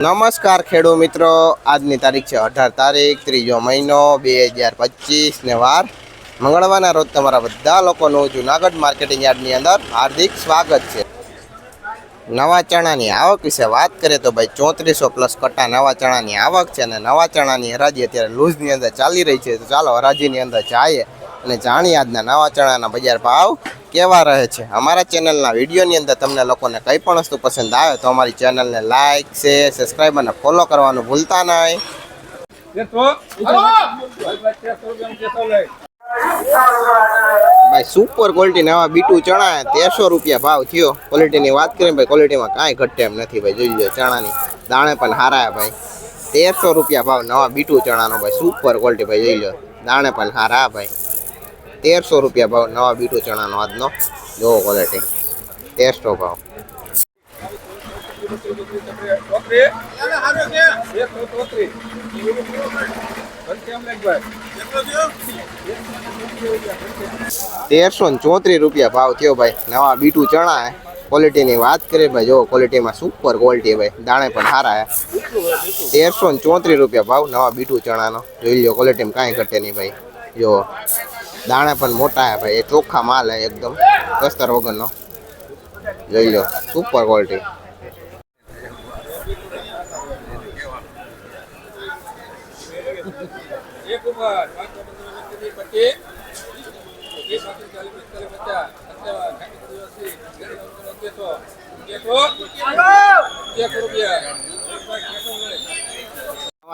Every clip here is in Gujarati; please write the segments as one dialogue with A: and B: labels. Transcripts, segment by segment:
A: નમસ્કાર ખેડૂત મિત્રો. આજની તારીખ છે અઢાર તારીખ, ત્રીજો મહિનો, બે હજાર પચીસ ને વાર. મંગળવારના રોજ તમારા બધા લોકોનું જુનાગઢ માર્કેટિંગ યાર્ડની અંદર હાર્દિક સ્વાગત છે. નવા ચણાની આવક વિશે વાત કરીએ તો ભાઈ ચોત્રીસો પ્લસ કટ્ટા નવા ચણાની આવક છે અને નવા ચણાની હરાજી અત્યારે લૂઝની અંદર ચાલી રહી છે. તો ચાલો હરાજીની અંદર જઈએ અને જાણીએ આજના નવા ચણાના બજાર ભાવ કેવા રહે છે? અમારા ચેનલના વિડીયોની અંદર તમને લોકોને કંઈ પણ વસ્તુ પસંદ આવે તો અમારી ચેનલને લાઇક શેર સબસ્ક્રાઈબ અને ફોલો કરવાનું ભૂલતા નહીં. ભાઈ સુપર ક્વોલિટી નવા બીટુ ચણા તેરસો રૂપિયા ભાવ થયો. ક્વોલિટીની વાત કરીએ ભાઈ ક્વોલિટીમાં કાંઈ ઘટે એમ નથી ભાઈ જોઈ લો ચણાની દાણે પણ હારા ભાઈ. તેરસો રૂપિયા ભાવ નવા બીટુ ચણાનો ભાઈ સુપર ક્વોલિટી ભાઈ જોઈ લો. દાણે પણ હારા ભાઈ. તેરસો રૂપિયા ભાવ, નવા બીટું ચણાનો આજનો. જોવો ક્વોલિટી તેરસો ભાવ. તેરસો ને ચોત્રીસ રૂપિયા ભાવ થયો ભાઈ. નવા બીટું ચણા ક્વોલિટીની વાત કરીએ ભાઈ જો ક્વોલિટીમાં સુપર ક્વોલિટી ભાઈ. દાણે પણ સારા હે. તેરસો ને ચોત્રીસ રૂપિયા ભાવ, નવા બીટું ચણાનો. જોઈ લો ક્વોલિટીમાં કાંઈ ઘટે નહીં ભાઈ. જો દાણા પણ મોટા હે ભાઈ. એ ચોખ્ખા માલ હે એકદમ. કસ્તર વગરનો. લઈ લો સુપર ક્વોલિટી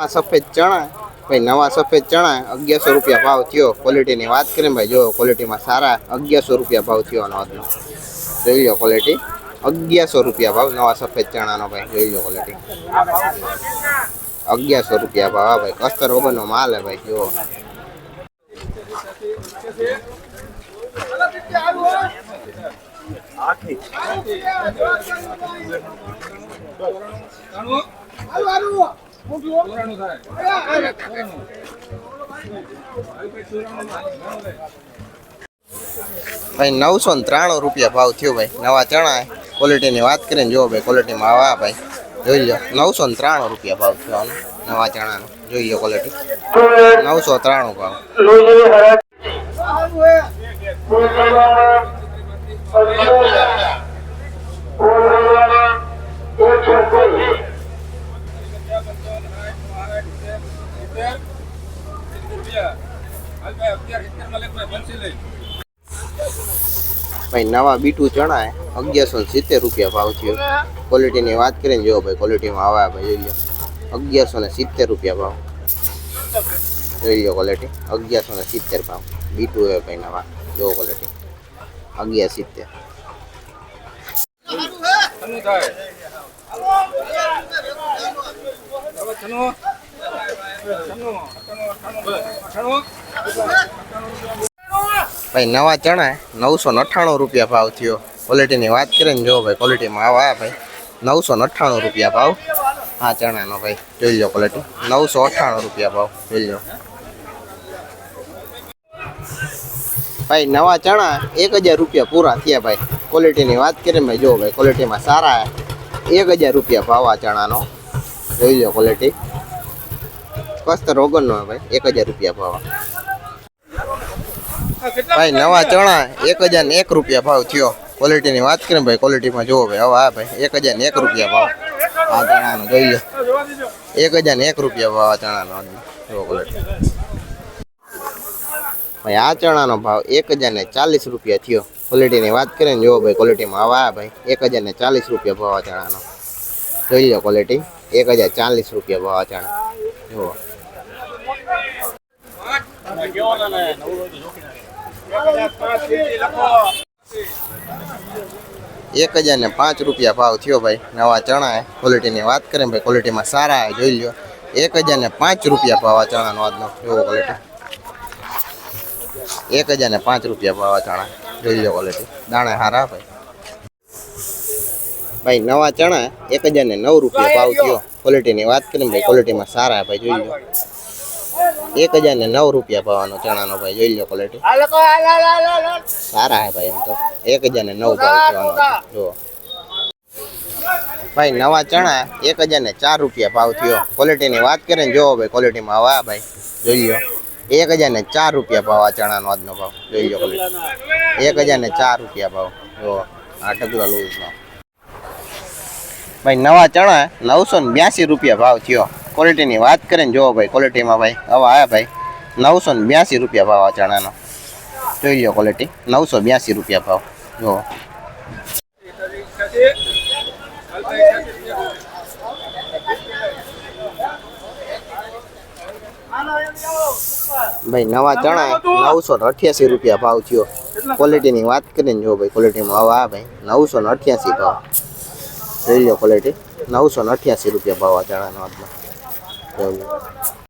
A: સફેદ ચણા. ભાઈ, નવા સફેદ ચણા અગિયારસો રૂપિયા ભાવ થયો. ક્વોલિટીની વાત કરીએ ભાઈ, જો ક્વોલિટીમાં સારા અગિયારસો રૂપિયા ભાવ થયો આનો આજનો. જોઈ લો ક્વોલિટી અગિયારસો રૂપિયા ભાવ નવા સફેદ ચણાનો ભાઈ, જોઈ લો ક્વોલિટી અગિયારસો રૂપિયા ભાવ, હા ભાઈ, કસ્તર વગરનો માલ હે ભાઈ, જુઓ.
B: ત્રાણું
A: ભાઈ, નવસો ને ત્રાણું રૂપિયા ભાવ થયો ભાઈ. નવા ચણા ક્વોલિટીની વાત કરીને જુઓ ભાઈ ક્વોલિટીમાં આવા ભાઈ. જોઈ લો, નવસો ને ત્રાણું રૂપિયા ભાવ થયો નવા ચણાનો. જોઈ લો ક્વોલિટી નવસો ત્રાણું ભાવ. ભાઈ નવા બીટું ચણા હે અગિયારસો ને સિત્તેર રૂપિયા ભાવ થયો. ક્વોલિટીની વાત કરીને જુઓ ભાઈ ક્વોલિટીમાં આવા ભાઈ, જોઈ લો. અગિયારસો ને સિત્તેર રૂપિયા ભાવ. જોઈ લો ક્વોલિટી અગિયારસો ને સિત્તેર ભાવ. બીટું હે ભાઈ નવા. જુઓ ક્વોલિટી અગિયાર સિત્તેર. ભાઈ, નવા ચણા, નવસો અઠ્ઠાણું રૂપિયા ભાવ થયો. ક્વોલિટીની વાત કરીને જો ભાઈ ક્વોલિટીમાં આવા ભાઈ. નવસો અઠ્ઠાણું રૂપિયા ભાવ. આ ચણાનો ભાઈ, જોઈ લો ક્વોલિટી નવસો અઠ્ઠાણું રૂપિયા ભાવ, જોઈ લો. ભાઈ, નવા ચણા એક હજાર રૂપિયા પૂરા થયા ભાઈ. ક્વોલિટીની વાત કરીએ ભાઈ જો ભાઈ ક્વોલિટીમાં સારા એક હજાર રૂપિયા ભાવ આ ચણાનો. જોઈ લો ક્વોલિટી કસ્તર ઓગણનો ભાઈ, એક હજાર રૂપિયા ભાવ. ભાઈ નવા ચણા એક હજાર એક રૂપિયા ભાવ થયો. ક્વોલિટીની વાત કરીએ ભાઈ ક્વોલિટીમાં જુઓ ભાઈ. હવે આ ભાઈ એક હજાર એક રૂપિયા ભાવ. આ ચણાનો જોઈ લો. એક હજાર એક રૂપિયા ભાવ આ ચણાનો. જુઓ ક્વોલિટી ભાઈ આ ચણાનો ભાવ એક હજાર ને ચાલીસ રૂપિયા થયો. ક્વોલિટીની વાત કરીએ ને જુઓ ભાઈ ક્વોલિટીમાં આવા આ ભાઈ. એક હજાર ને ચાલીસ રૂપિયા ભાવ આ ચણાનો. જોઈ લો ક્વોલિટી એક હજાર ચાલીસ રૂપિયા ભાવ આ ચણા. જુઓ. એક હજાર ને પાંચ રૂપિયા ભાવ થયો ભાઈ. નવા ચણા એ ક્વોલિટીની વાત કરીએ ભાઈ ક્વોલિટીમાં સારા જોઈ લ્યો. એક હજાર ને પાંચ રૂપિયા ભાવ આ ચણાનો આજનો એવો ક્વોલિટી એક હજાર ને પાંચ રૂપિયા ભાવ આ ચણા, જોઈ લો ક્વોલિટી દાણા સારા ભાઈ. ભાઈ, નવા ચણા એક હજાર ને નવ રૂપિયા ભાવ થયો. ક્વોલિટીની વાત કરીએ ભાઈ ક્વોલિટીમાં સારા ભાઈ, જોઈ લો એક હજાર ને નવ રૂપિયા ભાવનો ચણાનો ભાઈ જોઈ લો ક્વોલિટી સારા હે ભાઈ એમ તો. એક હજાર ને નવ ભાવ થવાનો જુઓ. ભાઈ નવા ચણા એક હજાર ને ચાર રૂપિયા ભાવ થયો. ક્વોલિટીની વાત કરીને જોવો ભાઈ ક્વોલિટીમાં આવા ભાઈ. જોઈ લો. એક હજાર ને ચાર રૂપિયા ભાવ આ ચણાનો આજનો ભાવ. જોઈ લો ક્વોલિટી એક હજાર ને ચાર રૂપિયા ભાવ. જો આ ટકલો લૂઝનો. ભાઈ નવા ચણા નવસો ને બ્યાસી રૂપિયા ભાવ થયો. ક્વોલિટીની વાત કરીને જોવો ભાઈ ક્વોલિટીમાં ભાઈ, હવે આયા ભાઈ. નવસો ને બ્યાસી રૂપિયા ભાવ આ ચણાનો. જોઈ લો ક્વોલિટી નવસો બ્યાસી રૂપિયા ભાવ. જુઓ. ભાઈ, નવા ચણા નવસો ને અઠ્યાસી રૂપિયા ભાવ થયો. ક્વોલિટીની વાત કરીને જો ભાઈ ક્વોલિટીમાં હવે આ ભાઈ. નવસો ને અઠ્યાસી ભાવ. જોઈ લો ક્વોલિટી નવસો ને અઠ્યાસી રૂપિયા ભાવ આ ચણાનો આજનો જોઈ લો